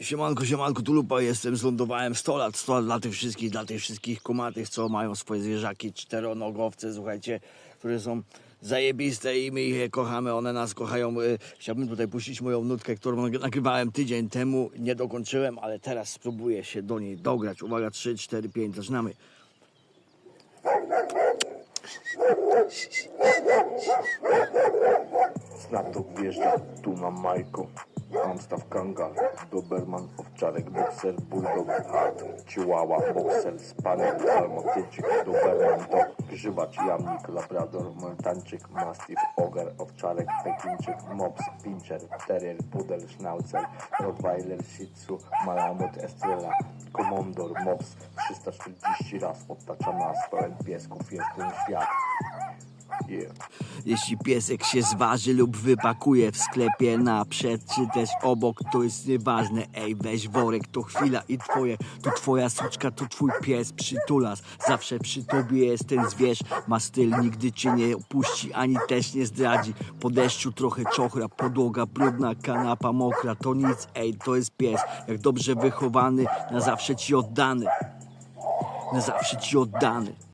Siemanko, siemanko, tu Lupa jestem, zlądowałem 100 lat, 100 lat dla tych wszystkich, dla tych wszystkich kumatych, co mają swoje zwierzaki, czteronogowce, słuchajcie, które są zajebiste i my je kochamy, one nas kochają. Y, Chciałbym tutaj puścić moją nutkę, którą nag- nagrywałem tydzień temu, nie dokończyłem, ale teraz spróbuję się do niej dograć. Uwaga, 3, 4, 5, zaczynamy. Snato wjeżdża tu na Majko Amstaff Kangal, Doberman, Owczarek, Boxer, Bulldog, Hard, Chihuahua, Boxer, Spaniel, Dalmatyńczyk, Doberman, Dog, Grzybacz, Jamnik, Labrador, Maltańczyk, Mastiff, Ogar, Owczarek, Pekinczyk, Mops, Pinscher, Terrier, Pudel, Schnauzer, Rottweiler, Shih Tzu, Malamut, Estrella, Komondor, Mops, 340 raz otacza nas, pełen piesków jest ten świat. Yeah. Jeśli piesek się zważy lub wypakuje w sklepie naprzed, czy też obok, to jest nieważne. Ej, weź worek, to chwila i twoje, to twoja suczka, to twój pies przytulas. Zawsze przy tobie jest ten zwierz, ma styl, nigdy cię nie opuści, ani też nie zdradzi. Po deszczu trochę czochra, podłoga brudna, kanapa mokra, to nic, ej, to jest pies. Jak dobrze wychowany, na zawsze ci oddany. Na zawsze ci oddany.